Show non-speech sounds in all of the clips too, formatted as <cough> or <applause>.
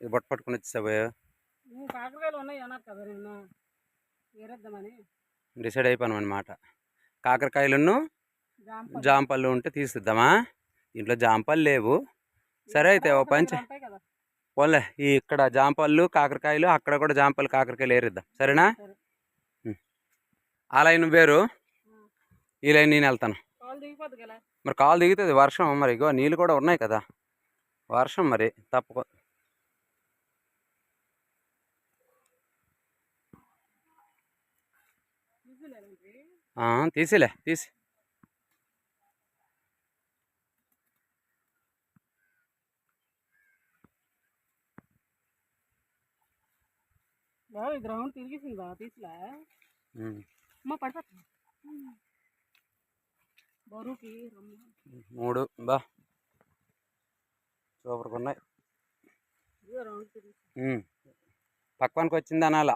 ఇది బొట్ట పట్టుకుని వచ్చేసావు నువ్వు కాకరకాయలు ఉన్నాయి అన్నారు కదా నిన్న. ఏరేద్దామని. డిసైడ్ అయిపోయాను అనమాట కాకరకాయలను జాంపళ్ళు. ఉంటే తీసిద్దామా? ఇంట్లో జాంపళ్ళు లేవు. సరే అయితే ఓ పంచ పోలే ఈ ఇక్కడ జాంపళ్ళు కాకరకాయలు అక్కడ కూడా జాంపళ్ళు కాకరకాయలు ఏరిద్దాం. సరేనా. ఆ లైన్ వేరు. ఈ లైన్ నేను వెళ్తాను. మరి కాలు దిగుతుంది వర్షం. మరి ఇగో నీళ్ళు కూడా ఉన్నాయి కదా. వర్షం మరి తప్పక తీసులేదండి ఆ, తీసిలే తీసి. బాబు ఇది రౌండ్ తిరిగేసింది తీసులే. అమ్మ పడిపోతుంది బరువుకి మూడు బా. సూపర్గా ఉన్నాయి. పక్వానికి వచ్చింది అనాల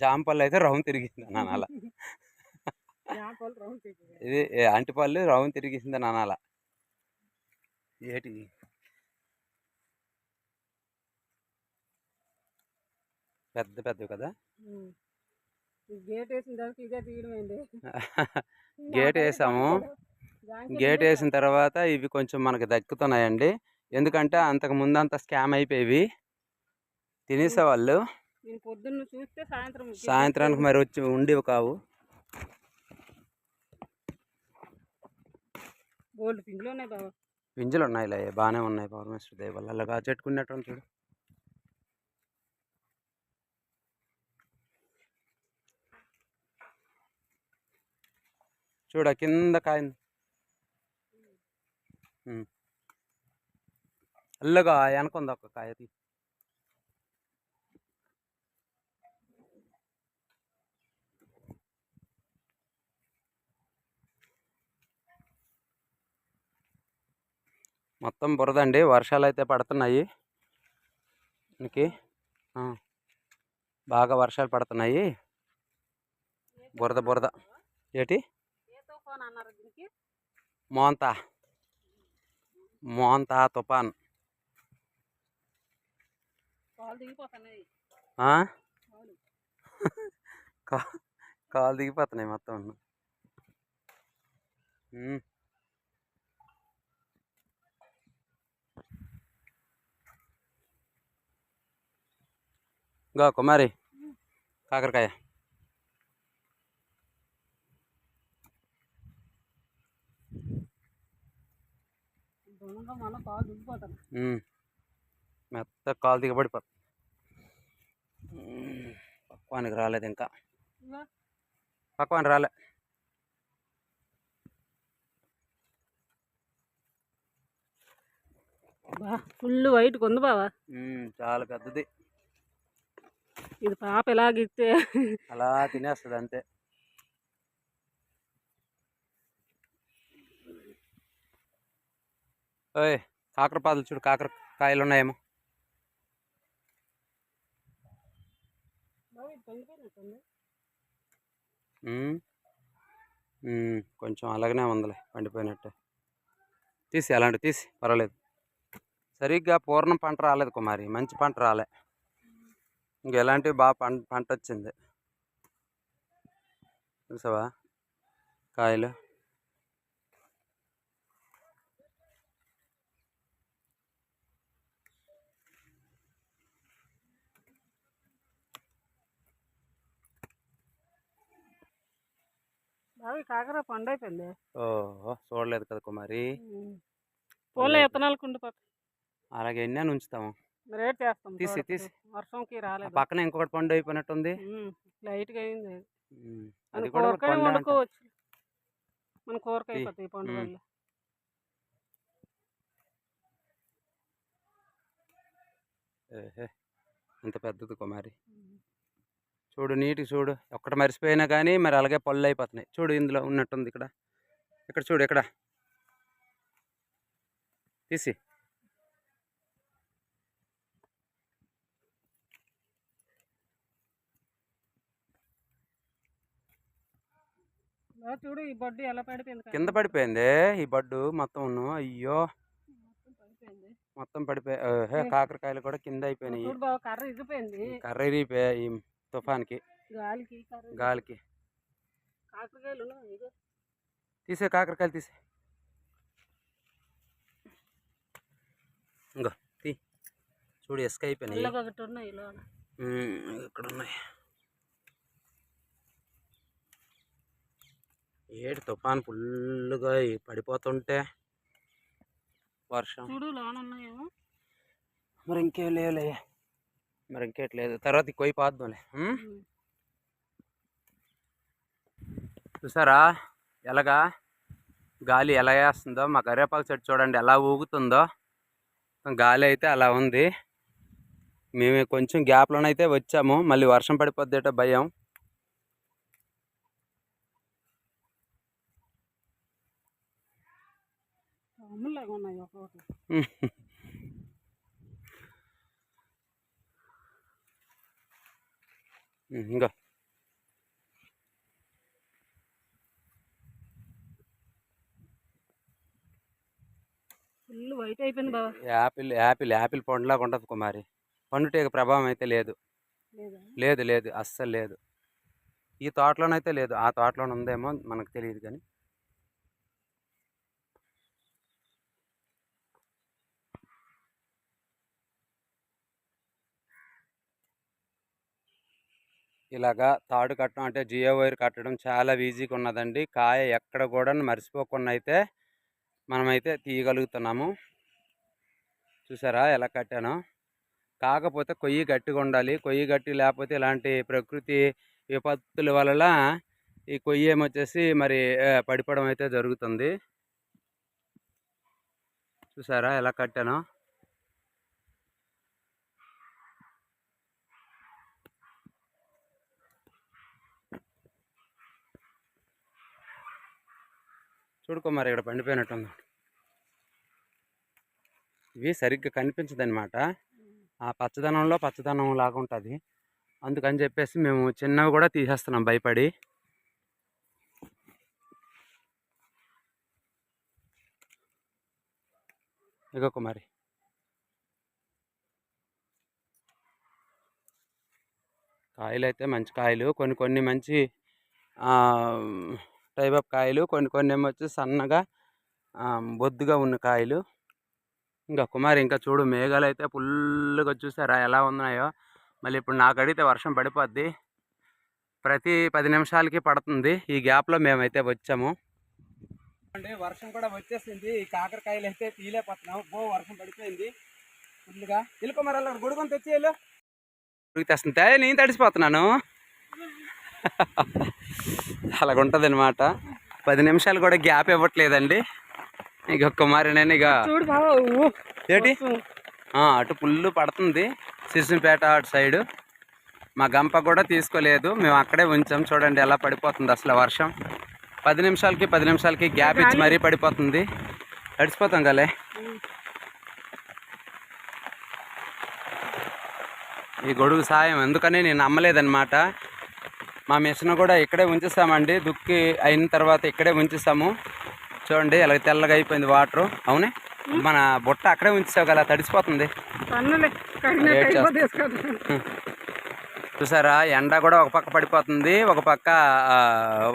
జాంపళ్ళు అయితే రౌండ్ తిరిగింది అని అనాల <laughs> ఇది ఏ, అంటిపళ్ళు రౌండ్ తిరిగేసింది అని అనాల. ఏటి పెద్ద పెద్దవి కదా? గేట్ వేసిన తర్వాత ఇదే <laughs> గేట్ వేసాము. గేట్ వేసిన తర్వాత ఇవి కొంచెం మనకి దక్కుతున్నాయండి. ఎందుకంటే అంతకు ముందు అంత స్కామ్ అయిపోయేవి. తినేసేవాళ్ళు. నేను పొద్దున్న చూస్తే సాయంత్రం సాయంత్రానికి మరి వచ్చి ఉండేవి కావు. గోల్డ్ పింగ్లు ఉన్నాయి బాబా పింజలు ఉన్నాయి ఇలా బాగానే ఉన్నాయి పరమేశ్వర దేవ వల్ల అలాగా చెట్టుకున్నట్టు చూడు. చూడ కింద కాయ. అల్లగా అల్లగా వెనకుంది ఒక కాయ మొత్తం బురదండి. వర్షాలు అయితే పడుతున్నాయి. దీనికి బాగా వర్షాలు పడుతున్నాయి. బురద బురద. ఏటి? మోంతా. మోంతా తుఫాన్. <laughs> కాలు దిగిపోతున్నాయి మొత్తం. గా కుమారి కాకరకాయ. మెత్త కాలు దిగబడిపోతుంది ఉమ్. పక్వానికి రాలేదు ఇంకా. ఇదిగో పక్వానికి రాలే. బా ఫుల్ వైట్ ఉంది బావా. చాలా పెద్దది. ఇది పాప ఎలాగిస్తే అలా తినేస్తుంది అంతే. ఓయ్ కాకర పాదులు చూడు కాకర కాయలు ఉన్నాయేమో. కొంచెం అలాగనే ఉందిలే పండిపోయినట్టే తీసి అలాంటివి తీసి పర్వాలేదు. సరిగ్గా పూర్ణం పంట రాలేదు కుమారి మంచి పంట రాలే. ఇంక ఎలాంటివి బాగా పంట పంట వచ్చింది చూసావా? కాయలు. ఈ కాకర పండు అయిపోయింది ఓహో! చూడలేదు కదా కుమారి. పూల విత్తనాలు కుండిపోతాయి అలాగే ఎన్ని ఉంచుతాము చేస్తాం తీసి? తీసి. వర్షంకి రాలేదు పక్కన ఇంకొకటి పండు అయిపోయినట్టుంది లైట్గా అయింది అది. కూరకాయ. వండుకోవచ్చు మన కూరకాయ తీ. అయిపోతాయి ఈ పండు. వల్ల ఇంత పెద్దది కుమారి చూడు నీటి చూడు ఒక్కటి మరిసిపోయినా కానీ మరి అలాగే పళ్ళు అయిపోతున్నాయి చూడు ఇందులో ఉన్నట్టుంది ఇక్కడ ఇక్కడ చూడు ఇక్కడ తీసి చూడు ఈ బొడ్డు ఎలా పడిపోయింది కింద. పడిపోయింది? ఈ బడ్డు మొత్తం అయ్యో! మొత్తం పడిపోయి కాకరకాయలు కూడా కింద అయిపోయినాయి. కర్ర ఇరిగిపోయింది. కర్ర ఇరిగిపోయాయి తుఫాన్కి. గాలికి గాలికి. కాకరకాయలు. తీసే కాకరకాయలు తీసే. ఇంకో తీ. చూడు ఇసుక అయిపోయినాయి. ఇక్కడ ఉన్నాయి ఏడు తుఫాన్ ఫుల్గా పడిపోతుంటే వర్షం. చూడు మరి ఇంకేం లేవులే మరి ఇంకేట్లేదు తర్వాత ఈ కొయ్యి పాద్దాంలే. చూసారా? ఎలాగా? గాలి ఎలా వేస్తుందో మా కరివేపాకు చెట్టు చూడండి ఎలా ఊగుతుందో. గాలి అయితే అలా ఉంది. మేము కొంచెం గ్యాప్లోనైతే వచ్చాము. మళ్ళీ వర్షం పడిపోద్దేట భయం. పాముల్లాగా ఉన్నాయి ఒక్కొక్కటి ఇంకా ఫుల్ వైట్ అయిపోయింది బావ. యాపిల్ యాపిల్ యాపిల్ పండులాగా ఉండదు కుమారి. పండుటీగ ప్రభావం అయితే లేదు. లేదా? లేదు లేదు అస్సలు లేదు. ఈ తోటలోనైతే లేదు. ఆ తోటలోనే ఉందేమో మనకు తెలియదు కానీ. ఇలాగా తాడు కట్టడం అంటే జియో వైర్ కట్టడం చాలా ఈజీగా ఉన్నదండి. కాయ ఎక్కడ కూడా మర్చిపోకుండా అయితే మనమైతే తీయగలుగుతున్నాము. చూసారా ఎలా కట్టాను? కాకపోతే కొయ్యి గట్టిగా ఉండాలి. కొయ్యి గట్టి లేకపోతే ఇలాంటి ప్రకృతి విపత్తుల వలన ఈ కొయ్యి ఏమొచ్చేసి మరి పడిపోవడం అయితే జరుగుతుంది. చూసారా ఎలా కట్టాను? చూడుకో మరి ఇక్కడ పండిపోయినట్టుంది. ఇవి సరిగ్గా కనిపించదనమాట ఆ పచ్చదనంలో పచ్చదనం లాగా ఉంటుంది. అందుకని చెప్పేసి మేము చిన్నవి కూడా తీసేస్తున్నాం భయపడి. ఇగో కుమారి కాయలు అయితే మంచి కాయలు కొన్ని కొన్ని మంచి టైప్ ఆఫ్ కాయలు కొన్ని కొన్ని ఏమో వచ్చి సన్నగా బొద్దుగా ఉన్న కాయలు. ఇంకా కుమారి ఇంకా చూడు మేఘాలు అయితే ఫుల్గా చూసారా ఎలా ఉన్నాయో. మళ్ళీ ఇప్పుడు నాకు అడిగితే వర్షం పడిపోద్ది. ప్రతి పది నిమిషాలకి పడుతుంది. ఈ గ్యాప్లో మేమైతే వచ్చాము. అంటే వర్షం కూడా వచ్చేసింది. ఈ కాకరకాయలు అయితే తీయలేకపోతున్నాం. బో వర్షం పడిపోయింది. ఫుల్గా ఇల్లు మరి అలా గొడుగుని తెచ్చి వెళ్ళు. తెస్తుంటే నేను తడిసిపోతున్నాను. అలాగ ఉంటుంది అనమాట పది నిమిషాలు కూడా గ్యాప్ ఇవ్వట్లేదండి. ఇక కుమారి నేను ఇక. ఏంటి? అటు పుల్లు పడుతుంది. సిరిసిపేట అటు సైడు. మా గంప కూడా తీసుకోలేదు. మేము అక్కడే ఉంచాం. చూడండి ఎలా పడిపోతుంది అసలు వర్షం. పది నిమిషాలకి పది నిమిషాలకి గ్యాప్ ఇచ్చి మరీ పడిపోతుంది. తడిసిపోతాం కలే ఈ గొడుగు సాయం. ఎందుకని నేను నమ్మలేదన్నమాట. మా మిషన్ కూడా ఇక్కడే ఉంచేసామండి. దుక్కి అయిన తర్వాత ఇక్కడే ఉంచేసాము. చూడండి ఇలా తెల్లగా అయిపోయింది వాటర్. అవునే? మన బుట్ట అక్కడే ఉంచేసావు కదా తడిసిపోతుంది. చూసారా ఎండ కూడా ఒక పక్క పడిపోతుంది. ఒక పక్క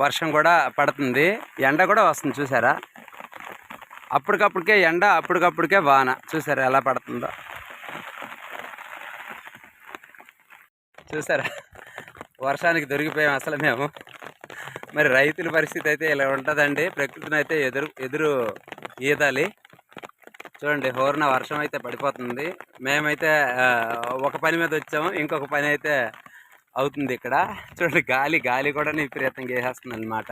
వర్షం కూడా పడుతుంది. ఎండ కూడా వస్తుంది చూసారా? అప్పటికప్పటికే ఎండ అప్పటికప్పటికే వాన. చూసారా ఎలా పడుతుందో? చూసారా? వర్షానికి దొరికిపోయాం అసలు మేము. మరి రైతుల పరిస్థితి అయితే ఇలా ఉంటుందండి. ప్రకృతిని అయితే ఎదురు ఎదురు ఈదాలి. చూడండి హోర్న వర్షం అయితే పడిపోతుంది. మేమైతే ఒక పని మీద వచ్చాము. ఇంకొక పని అయితే అవుతుంది ఇక్కడ. చూడండి గాలి గాలి కూడా విపరీతంగా వేసేస్తుంది అనమాట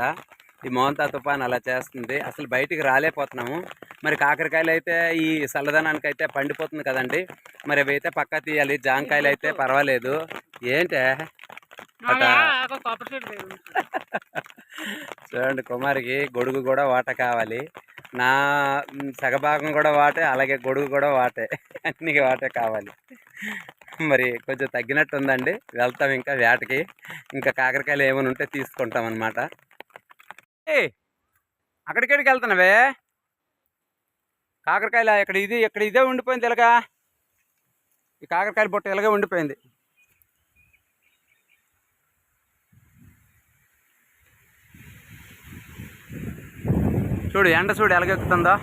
ఈ మోంతా తుఫాన్ అలా చేస్తుంది. అసలు బయటికి రాలేకపోతున్నాము. మరి కాకరకాయలు అయితే ఈ చల్లదనానికి అయితే పండిపోతుంది కదండి. మరి అవి అయితే పక్క తీయాలి. జాంకాయలు అయితే పర్వాలేదు. ఏంటే? చూడండి కుమారికి గొడుగు కూడా వాట కావాలి. నా సగభాగం కూడా వాటే అలాగే గొడుగు కూడా వాటే. అన్ని వాటే కావాలి. మరి కొంచెం తగ్గినట్టు ఉందండి. వెళ్తాం ఇంకా వేటకి. ఇంకా కాకరకాయలు ఏమైనా ఉంటే తీసుకుంటాం అనమాట అక్కడికెక్కడికి వెళ్తున్నావే? కాకరకాయలు ఇక్కడ ఇది ఇక్కడ ఇదే ఉండిపోయింది ఇలాగా. ఈ కాకరకాయల బుట్ట ఇలాగే ఉండిపోయింది. చూడు ఎండ చూడు ఎలాగెక్కుతుందో?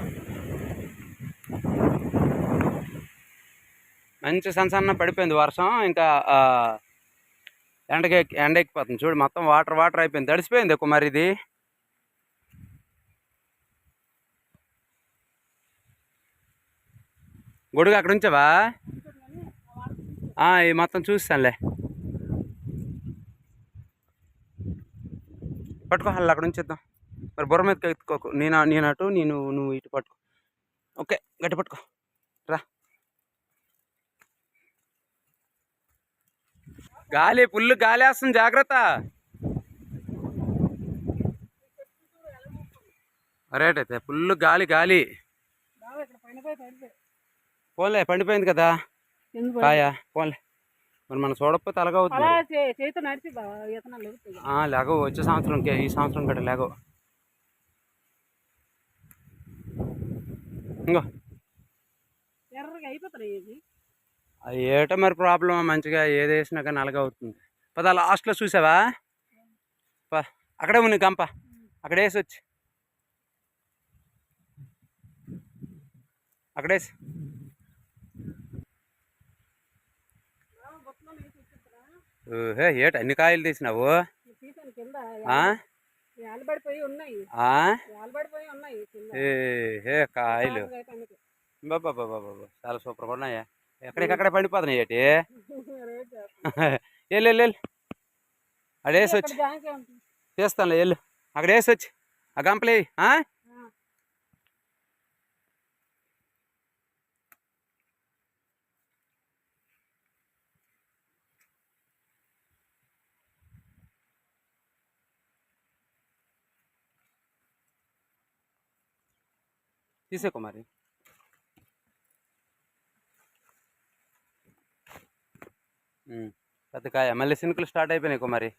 మంచి సన్సన్న పడిపోయింది వర్షం. ఇంకా ఎండకెక్కి ఎండకి ఎండ ఎక్కిపోతుంది. చూడు మొత్తం వాటర్ వాటర్ అయిపోయింది. తడిసిపోయింది ఎక్కువ ఇది. గొడుగు అక్కడ ఉంచావా? ఇది ఈ మొత్తం చూస్తానులే. పట్టుకో అక్కడ ఉంచేద్దాం. మరి బుర్ర మీదకి ఎత్తుకోకు. నేను నేను అటు నేను నువ్వు ఇటు పట్టుకో. ఓకే గట్టి పట్టుకో. రా. గాలి ఫుల్ గాలి వేస్తుంది జాగ్రత్త. రైట్ అయితే ఫుల్ గాలి గాలి. పోన్లే పండిపోయింది కదా. కాయ పోన్లే. మరి మనం చూడకపోతే అలాగే అవుతుంది అలా మరి. చే- చేతితో నడిచి బాగా ఈతనాలు ఎగుతాయి ఆ, లేగవు. వచ్చే సంవత్సరం ఈ సంవత్సరం కూడా లేగవు. ఇంకో ఏటో మరి ప్రాబ్లం మంచిగా ఏది వేసినా కానీ అలాగే అవుతుంది. పద లాస్ట్లో చూసావా? అక్కడే ఉంది గంప. అక్కడ వేసి వచ్చి. అక్కడేసి ఏట అన్ని కాయలు తీసినావు? ఏ కాయలు. బాబా బాబా బాబా చాలా సూపర్ ఉన్నాయా. ఎక్కడికక్కడ పండిపోతున్నాయి ఏటి? చేస్తాను. వెళ్ళు వెళ్ళు ఇక్కడ వచ్చి. తీస్తానులే వెళ్ళు. అక్కడ వేసి వచ్చి ఆ? గంపలే తీసేకో మరి కుమారి పెద్ద కాయ. మళ్ళీ సినుకులు స్టార్ట్ అయిపోయినాయి మరి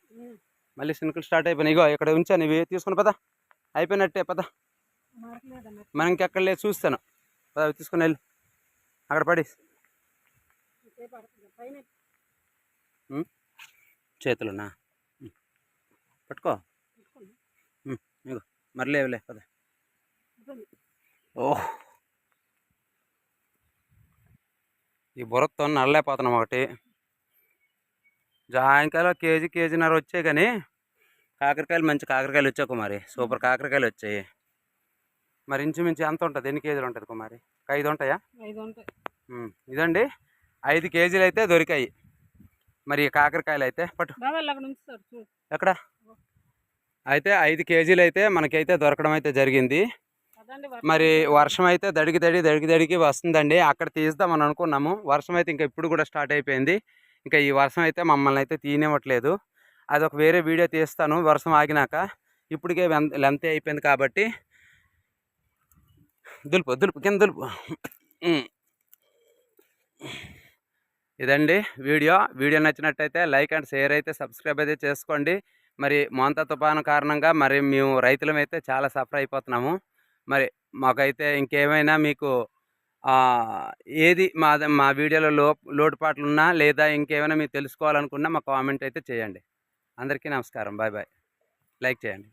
మళ్ళీ సినుకులు స్టార్ట్ అయిపోయినాయి. ఇగో ఇక్కడ ఉంచాను ఇవి తీసుకుని పదా. అయిపోయినట్టే పదా. మారట్లేదన్న. మనం ఇంకెక్కడ లేదు చూస్తాను. పద తీసుకుని వెళ్ళి. అక్కడ పడి. చేతులున్నా? పట్టుకో. ఇగో మరి లేవులే పద. ఓహ్. ఈ బుర్రతో నల్లలేకపోతున్నాం ఒకటి. జాంకాయలు కేజీ కేజీన్నర వచ్చాయి కానీ కాకరకాయలు మంచి కాకరకాయలు వచ్చాయి కుమారి. సూపర్ కాకరకాయలు వచ్చాయి. మరి ఇంచుమించు ఎంత ఉంటుంది? ఎన్ని కేజీలు ఉంటుంది కుమారి? ఒక ఐదు ఉంటాయా? ఇదండి. ఐదు కేజీలు అయితే దొరికాయి. మరి కాకరకాయలు అయితే పట్టు. ఎక్కడ? అయితే ఐదు కేజీలు అయితే మనకైతే దొరకడం అయితే జరిగింది. మరి వర్షం అయితే. దడికి దడి దడికి దడికి వస్తుందండి. అక్కడ తీద్దామని అనుకున్నాము. వర్షం అయితే ఇంకా ఇప్పుడు కూడా స్టార్ట్ అయిపోయింది. ఇంకా ఈ వర్షం అయితే మమ్మల్ని అయితే తీయనివ్వట్లేదు అది ఒక వేరే వీడియో తీస్తాను. వర్షం ఆగినాక ఇప్పటికే లెంత్ అయిపోయింది కాబట్టి. దులుపు దులుపు కింద దులుపు. ఇదండి వీడియో. వీడియో నచ్చినట్టయితే లైక్ అండ్ షేర్ అయితే సబ్స్క్రైబ్ అయితే చేసుకోండి. మరి మోంతా తుఫాను కారణంగా మరి మేము రైతులమైతే చాలా సఫర్ అయిపోతున్నాము. మరి మాకైతే ఇంకేమైనా మీకు ఏది మా మా వీడియోలో లో లోటుపాట్లు ఉన్నా లేదా ఇంకేమైనా మీరు తెలుసుకోవాలనుకున్నా మా కామెంట్ అయితే చేయండి. అందరికీ నమస్కారం. Bye bye. లైక్ చేయండి.